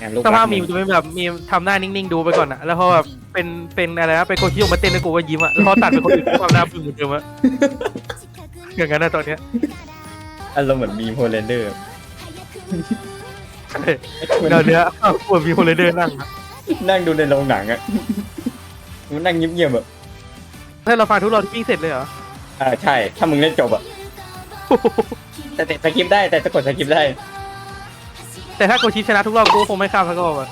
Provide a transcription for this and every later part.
งานลูกสภาพรักมีมึมันงจะเป็นแบบมีทำหน้านิ่งๆดูไปก่อนอะแล้วพอแบบเป็นเป็นอะไรนะเป็นโคชิโอมาเต้นแล้วกูก็ยิ้มอะแล้วพอตัดเป็นคนอื่นก็ทำหน้าพึงเหมือนเดิมอะอย่างนั้นนะตอนเนี้ยอารมณ์เหมือนมีโฮเลนเดอร์ใช่เดี๋ยวเนี้ยอ้าวปวดมีคนเลยเดินนั่งอะนั่งดูในโรงหนังอะมันนั่งเงียบๆแบบถ้าเราฟังทุกเราที่วิ่งเสร็จเลยเหรออ่าใช่ ถ้ามึงเล่นจบอะแต่แต่สกิปได้แต่จะกดสกิปได้ แต่ถ้าโกชิชนะทุกรอบกูก็คงไม่ข้ามสักรอบอะ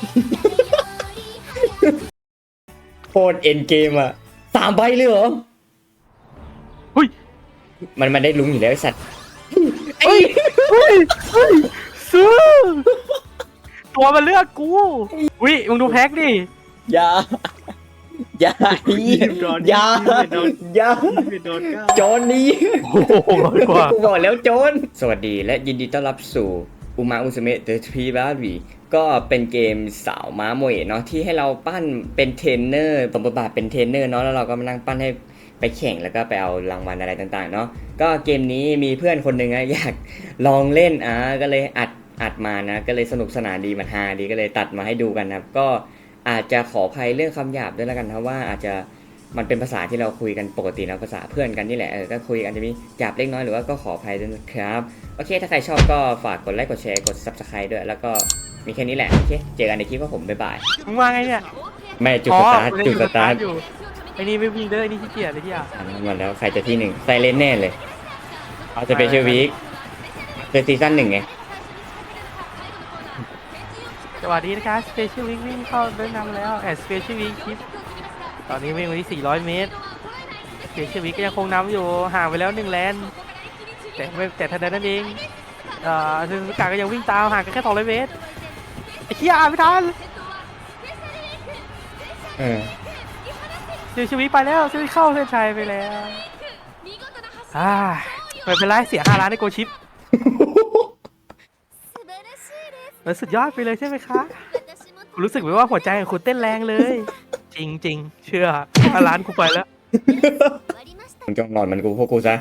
โคตรเอ็นเกมอะสามใบเลยเหรอ เฮ้ยมันมันได้ลุ้งอยู่แล้วไอ้สัตว์เฮ้ยเฮ้ยเฮ้ยซื้อตัวมันเลือกกูวิมึงดูแพ็กดิอย่าอย่าอย่าอย่าโจรนี่โอ้โหร้อยกว่า กูบอกแล้วโจรสวัสดีและยินดีต้อนรับสู่ อุมาอุสเมเดอะทีบารีก็เป็นเกมสาวม้าโมยเนาะที่ให้เราปั้นเป็นเทรนเนอร์สมบทบาทเป็นเทรนเนอร์เนาะแล้วเราก็มานั่งปั้นให้ไปแข่งแล้วก็ไปเอารางวัลอะไรต่างๆเนาะก็เกมนี้มีเพื่อนคนหนึ่งอะอยากลองเล่นอะก็เลยอัดอัดมานะก็เลยสนุกสนานดีมันฮาดีก็เลยตัดมาให้ดูกันนะครับก็อาจจะขออภัยเรื่องคำหยาบด้วยแล้วกันนะว่าอาจจะ มันเป็นภาษาที่เราคุยกันปกตินะภาษาเพื่อนกันนี่แหละเออก็คุยกันจะมีหยาบเล็กน้อยหรือว่าก็ขออภัยด้วยนะครับ โอเค ถ้าใครชอบก็ฝากกดไลค์กดแชร์กด subscribe ด้วย แล้วก็มีแค่นี้แหละ โอเค เจอกันในคลิปของผมบ๊ายบายมึงว่าไงเนี่ยไม่จุดอ๋อสตาร์ทกูได้จุดสตาร์ทอยู่ไอ้นี่ไม่วิ่งเด้อไอ้นี่ขี้เกียจเลยที่อะอะมาแล้วใครจะที่หนึ่งไซเลนแน่เลยเอาจะเป็นเชอร์วีคเป็นซีซั่นหนึ่งไงสวัสดีนะคะสเปเชียลวิงวิ่งเข้าเดินนำแล้วแอดสเปเชียลวิงคลิป ตอนนี้วิ่งมาที่ 400 เมตรสเปเชียลวิงก็ยังคงนำอยู่ห่างไปแล้ว1แลนด์แต่ไม่แต่ทันใดนั้นเองเอ่อซึ่งสกาก็ยังวิ่งตามห่างกันแค่ 200 เมตรไอ้เหี้ยอ่านไม่ทันเออเดี๋ยวชีวิตไปแล้วชีวิตเข้าเส้นชัยไปแล้วอ่าไม่เป็นไรเสีย5ล้านในโกชิปมันสุดยอดไปเลยใช่ไหมคะคุณรู้สึกไหมว่าหัวใจของคุณเต้นแรงเลย จริงจริงๆเชื่อ5ล้านกูไปแล้วมึงจงนอนมันกูพวกกูซะ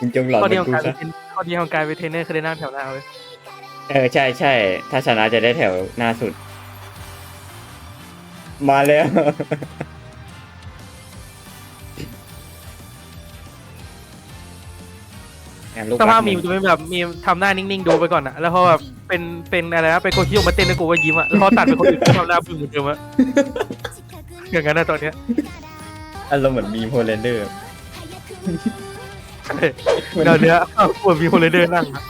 มึงจงหลอนข้อมัดีนของกูการซะ เป็นข้อดีของการเป็นเทรนเนอร์คือได้นั่งแถวหน้าเลยเออใช่ใช่ถ้าชนะจะได้แถวหน้าสุด มาแล้วงานลูกสภาพรักมีมึมันงจะเป็นแบบมีทำหน้านิ่งๆดูไปก่อนอะแล้วพอแบบ เป็นเป็นอะไรนะเป็นโคชิโอมาเต้นแล้วกูก็ยิ้มอะแล้วพอตัดเป็นคนอื่นก็ทำหน้าพึงเหมือนเดิมอะอย่างนั้นนะตอนเนี้ยอารมณ์เหมือนมีโฮเลนเดอร์ใช่เดี๋ยวเนี้ยอ้าวปวดมีคนเลยเดินนั่งอะ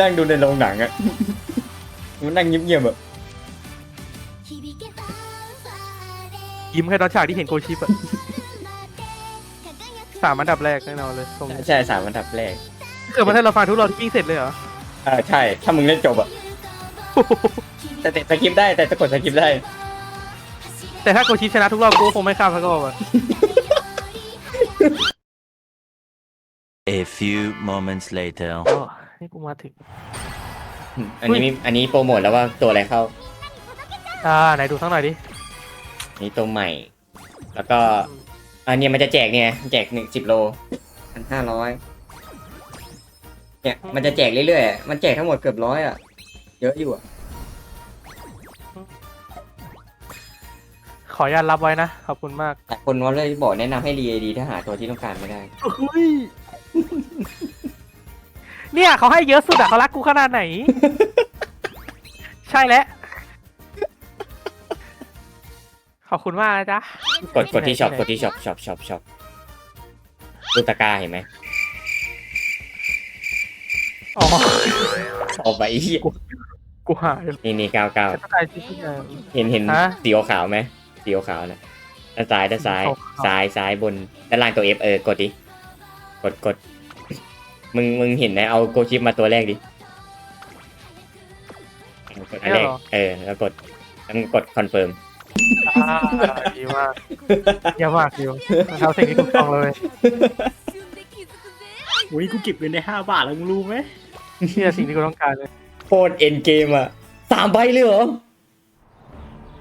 นั่งดูในโรงหนังอะมันนั่งเงียบๆแบบยิ้มแค่ตอนฉากที่เห็นโกชิปอะสามอันดับแรกแน่นอนเลยตรงนี้ใช่สามอันดับแรก เกิดมาให้เราฟังทุกเราที่วิ่งเสร็จเลยเหรอ อ่าใช่ ถ้ามึงเล่นจบอะแต่แต่สกิปได้แต่จะกดสกิปได้ แต่ถ้าโกชิปชนะทุกรอบกูก็คงไม่ข้ามสักรอบอะ A few moments later. โอ้นี่กูมาถึง อันนี้มีอันนี้โปรโมทแล้วว่าตัวอะไรเข้า อ่าไหนดูทั้งหน่อยดิอันนี้ตัวใหม่ แล้วก็ อันนี้มันจะแจกเนี่ย แจกหนึ่งสิบโลพันห้าร้อย เนี่ยมันจะแจกเรื่อยๆอะมันแจกทั้งหมดเกือบร้อยอะ เยอะอยู่อะ ขออนุญาตรับไว้นะ ขอบคุณมากแต่คนว่าเลยบอกแนะนำให้รีดีถ้าหาตัวที่ต้องการไม่ได้เฮ้ยเนี่ยเขาให้เยอะสุดอะเขารักกูขนาดไหน ใช่แล้ว ขอบคุณมากนะจ๊ะ กดกดที่ช็อปไหนกดที่ช็อปช็อปช็อปช็อปดูตะกร้าเห็นไหม อ๋อออกไปอีกกูหายนี่นี่เก้าเก้าเข้าใจที่ทุกอย่างเห็นเห็นฮะสีขาวๆไหมสีขาวๆนะด้านซ้ายด้านซ้ายขาวๆ ซ้ายซ้ายบนด้านล่างตัวเอฟเออกดดิกดกดมึงมึงเห็นไหมเอาโกชิปมาตัวแรกดิเอากดอันแรกเออแล้วกดแล้วมึงกดคอนเฟิร์มอ่าดีมากเยี่ยมมากดิวทำสิ่งที่ถูกต้องเลย อุ้ยกูเก็บเงินได้ห้าบาทแล้วมึงรู้ไหม เชื่อสิ่งที่กูต้องการเลยโคตรเอ็นเกมอะสามใบเลยเหรอ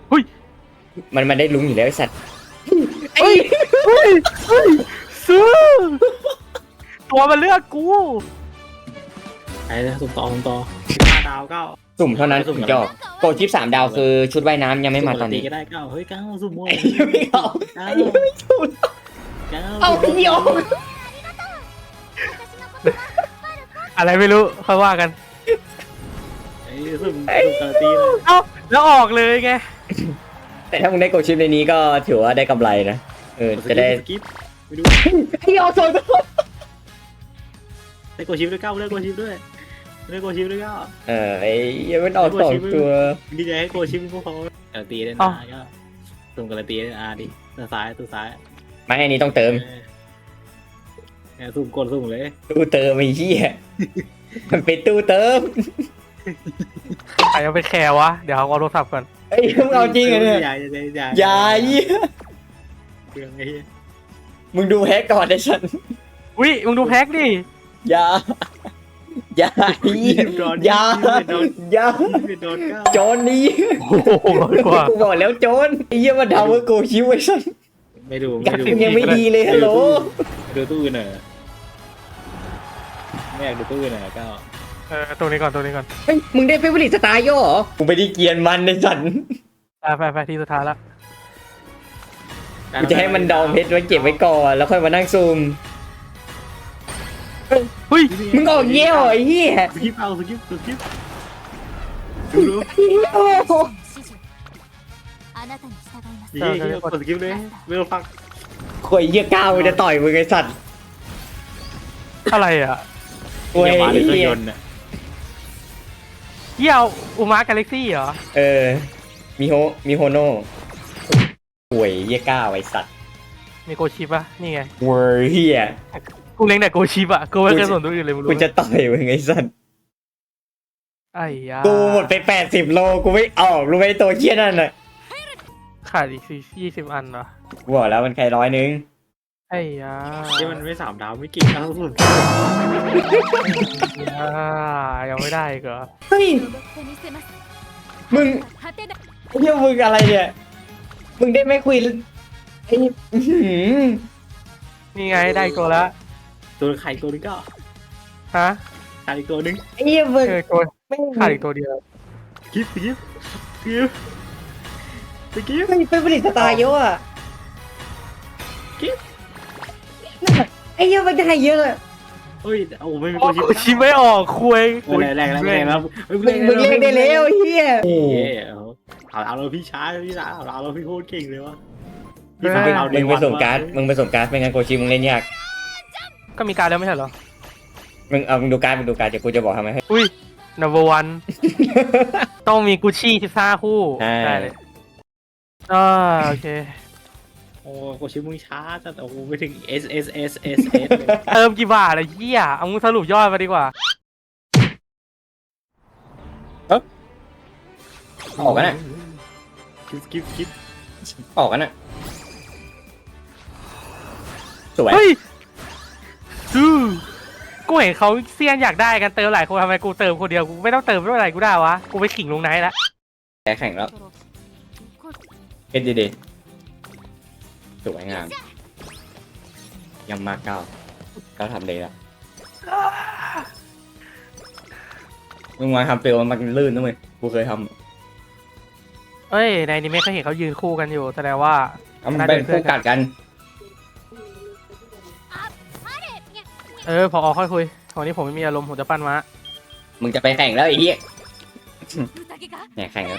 เฮ้ย มันมันได้ลุ้งอยู่แล้วไอ้สัตว์เฮ้ยเฮ้ยเฮ้ยซื้อตัวมันเลือกกูไปเลยสุ่มต่อสุ่มต่อห้าดาวเก้า สุ่มเท่านั้นถึงจะออกโกชิปสามดาวคือชุดว่ายน้ำยังไม่มาตอนนี้ก็ได้เก้าเฮ้ยเก้าสุ่มมั่วไอ้เหี้ยไม่เอาเก้าไอ้เหี้ยไม่ถูกเก้าเอาพี่ยง อะไรไม่รู้ค่อยว่ากัน ไอ้สุ่มสุ่มการันตีเลยเอ้าแล้วออกเลยไง แต่ถ้ามึงได้โกชิปในนี้ก็ถือว่าได้กำไรนะ เออ จะได้สกิปไปดูพี่เอาโซนได้โกชิปด้วยเก้าได้โกชิปด้วยได้โกชิปด้วยเก้าเออไอ้เหี้ยังไม่ออกสองตัว ดีใจให้โกชิปพวกเขาการันตีได้นะก็สุ่มการันตีได้อะดิตัวซ้ายตัวซ้ายไม่อันนี้ต้องเติมเออสุ่มกดสุ่มเลย ตู้เติมไอ้เหี้ย มันเป็นตู้เติมใครเอาไปแคร์วะ เดี๋ยวเขาเอาโทรศัพท์ก่อนไอ้ยมึงเอาจริงเหรอเนี่ยอย่าอย่าอย่าอย่าเหี้ยเรื่องไอ้เหี้ยมึงดูแฮกก่อนไอ้ฉันอุ้ยมึงดูแพ็กดิ อย่าอย่าเหี้ยอย่าอย่าเป็นโดนเก้าโจรนี่โอ้โหร้อยกว่า กูบอกแล้วโจรไอ้เหี้ยมันเดาว่าโกชิวไอ้ฉันไม่ดูกราไม่ดูฟิกยังไม่ดีเลยฮัลโหล ดูตู้อื่นหน่อย ไม่อยากดูตู้อื่นหน่อยเก้า เออตัวนี้ก่อนตัวนี้ก่อน เฮ้ยมึงได้เป็นผลิตสไตล์ย่อเหรอกูไม่ได้เกรียนมันในสัน ไปไปไปที่สุดท้ายละ กูจะให้มันดองเพชรไว้เก็บไว้ก่อนแล้วค่อยมานั่งซูม เฮ้ย มึงออกเยี่ยวไอ้เหี้ย สกิปเอาสกิปสกิปดูดู โอ้โห あなたに従います ยี่ยี่กดสกิปเลยไม่ต้องฟัง ข่วยเหี้ยก้าวมันจะต่อยมึงไอ้สัตว์ อะไรอ่ะ โอ้ยอย่ามาเลยเครื่องเหี้ยยนต์น่ะเยี่ยวอุมากาแล็กซี่เหรอเออ มีโฮมีโฮโน่ข่วยเหี้ยก้าวไอ้สัตว์มีโกชิปะนี่ไงเวอร์เหี้ยกูเล็งแต่โกชิปอะกูไม่เคยสนตัวอื่นเลยมึงรู้กูไหมจะต่อยมึงไอ้สัตว์ไอ้ยากูหมดไปแปดสิบโลกูไม่ออกรู้ไหมตัวเหี้ยนั่นน่ะขาดอีกสี่ยี่สิบอันเหรอกูบอกแล้วมันใครร้อยนึง ไอ้ยาที่มันไม่สามดาวไม่กี่ดาวสุดอ่ายังไม่ได้กเหรอเฮ้ยมึงเที่ยวมึงอะไรเนี่ย มึงได้ไม่คุยไอ้อื้อหืนี่ไงได้ตัวละตัวไข่ตัวนึงก็ฮะไขาตัวนึงไอ้เหี้ยมึงไม่ขตัวเดียวกิฟต์กิฟต์กิฟต์กิฟต์ไม่ผลิตสไาล์เยอะอะ ไอ้เหี้ยมันได้เยอะอะเฮ้ยโอ้ไม่มีโอ้โกชิปโกชิปไม่ออกคุยโอ้ยแรงแรงแรงแล้วมึงมึงเรียกได้แล้วไอ้เหี้ยเอ้เอาเอาเราพี่ช้าพี่ช้าเอาเราพี่โคตรเก่งเลยวะพี่สาวเอามึงไปส่งการ์ดมึงไปส่งการ์ดไม่งั้นโกชิมึงเล่นยาก ก็มีการแล้วไม่ใช่เหรอมึงเอามึงดูการ์ดมึงดูการ์ดเดี๋ยวกูจะบอกทำไมให้อุ้ย number one ต้องมีกุชชี่สิบห้าคู่ใช่ได้เลยอ่าโอเค โอ้โกชิมึงช้าจัดโอ้ไปถึง S S S S S เลยเติมกี่บาทอะเหี้ยเอามึงสรุปยอดมาดีกว่าออกกันอะสกิปสกิปออกกันอะสวยเฮ้ยซูกูเห็นเขาเซียนอยากได้กันเติมหลายคนทำไมกูเติมคนเดียวกูไม่ต้องเติมไม่เป็นไรกูได้วะกูไปขิงลงไหนละแข่งแล้วเอ็ดดีดี สวยงามยำมากเก้าเก้าทำเลยแล้วมึงมาทำเปลวมันลื่นนะเว้ยกูเคยทเอ้ยในอนิเมะเขาเห็นเขายืนคู่กันอยู่แสดงว่าำเอามันเป็นคู่กัดกัน เออพอออกค่อยคุยวันนี้ผมไม่มีอารมณ์ผมจะปั้นม้ามึงจะไปแข่งแล้วไอ้เหี้ย宴がเนี่ยแข่งแล้ว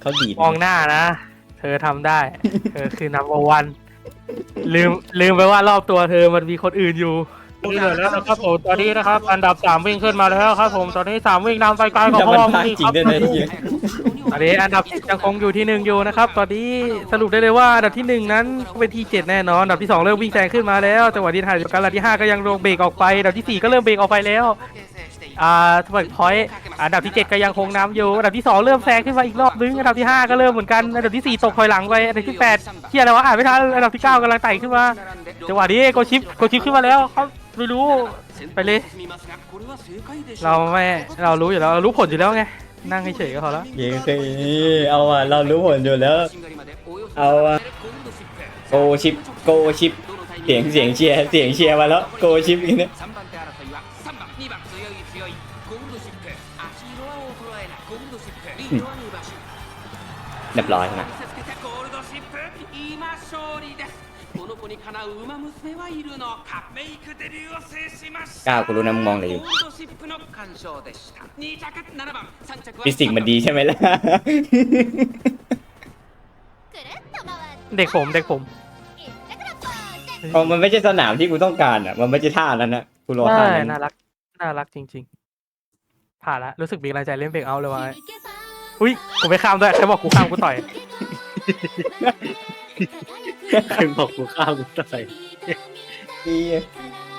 เขาดีดมองหน้านะ เธอทำได้ เธอคือ number one ลืมลืมไปว่ารอบตัวเธอมันมีคนอื่นอยู่นี่เลยแล้วนะครับผมตอนนี้นะครับ อันดับสามวิ่งขึ้นมาแล้วครับผมตอนนี้สามวิ่งนำไปไกลของจะพ่มันอพลาดนี่จริคงรับด้วยนะไอ้เหี้ยตอนนี้อันดับยังคงอยู่ที่หนึ่งอยู่นะครับ ตอนนี้สรุปได้เลยว่าอันดับที่หนึ่งนั้นเป็นที่เจ็ดแน่นอนอันดับที่สองเริ่มวิ่งแซงขึ้นมาแล้วจังหวะที่ถ่ายเดียวกันอันดับที่ห้าก็ยังลงเบรกออกไปอันดับที่สี่ก็เริ่มเบรกออกไปแล้ว อ่าทวิตพอยต์อันดับที่เจ็ดก็ยังคงน้ำอยู่อันดับที่สองเริ่มแซงขึ้นมาอีกรอบนึงอันดับที่ห้าก็เริ่มเหมือนกันอันดับที่สี่ตกถอยหลังไปอันดับที่แปดเที่ยอะไรวะอ่านไม่ทันอันดับที่เก้ากำลังไต่ขึ้นมาจังหวะนี้โกชิปโกชิปขึ้นมาแล้วเขาไม่รู้ไปเลยเราไม่เรารู้อยู่แล้วเรารู้ผลอยู่แล้วไงนั่งเฉยก็พอแล้วเย้เคยเอาอะเรารู้ผลอยู่แล้ว เอาอะโกชิปโกชิปเสียงเสียงเชียร์เสียงเชียร์มาแล้วโกชิปอีกเนี่ย เรียบร้อยนะก้าวกูรู้นะมึงมองอะไรอยู่ฟิสิกส์มันดีใช่ไหมล่ะ เด็กผมเด็กผมมันไม่ใช่สนามที่กูต้องการอะ มันไม่ใช่ท่านั้นนะกูรอท่านั้นน่ารัก น่ารักจริง ๆ ผ่านละรู้สึกมีกำลังใจเล่นเพลงเอาเลยวะอุ้ยกูไปข้ามด้วยใครบอกกูข้ามกูต่อยใครบอกกูข้ามกูต่อยดี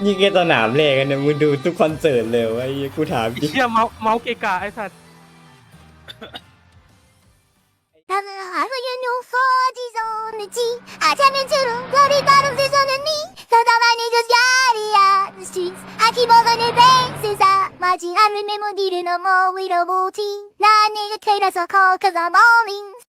นี่แค่สนามแรกกันเนี่ยมึงดูทุกคอนเสิร์ตเลยไอ้กูถามจริงเชี่ยเมาส์เมาส์เกกาไอ้สัตว์ラブハブユニョフォージゾーネチアチャメチュルロリバルジゾネニ Though my niggas got it out the. I keep on running bases out. I remember needing a more with a routine. Nah, nigga, can't that's a call, cause I'm all in.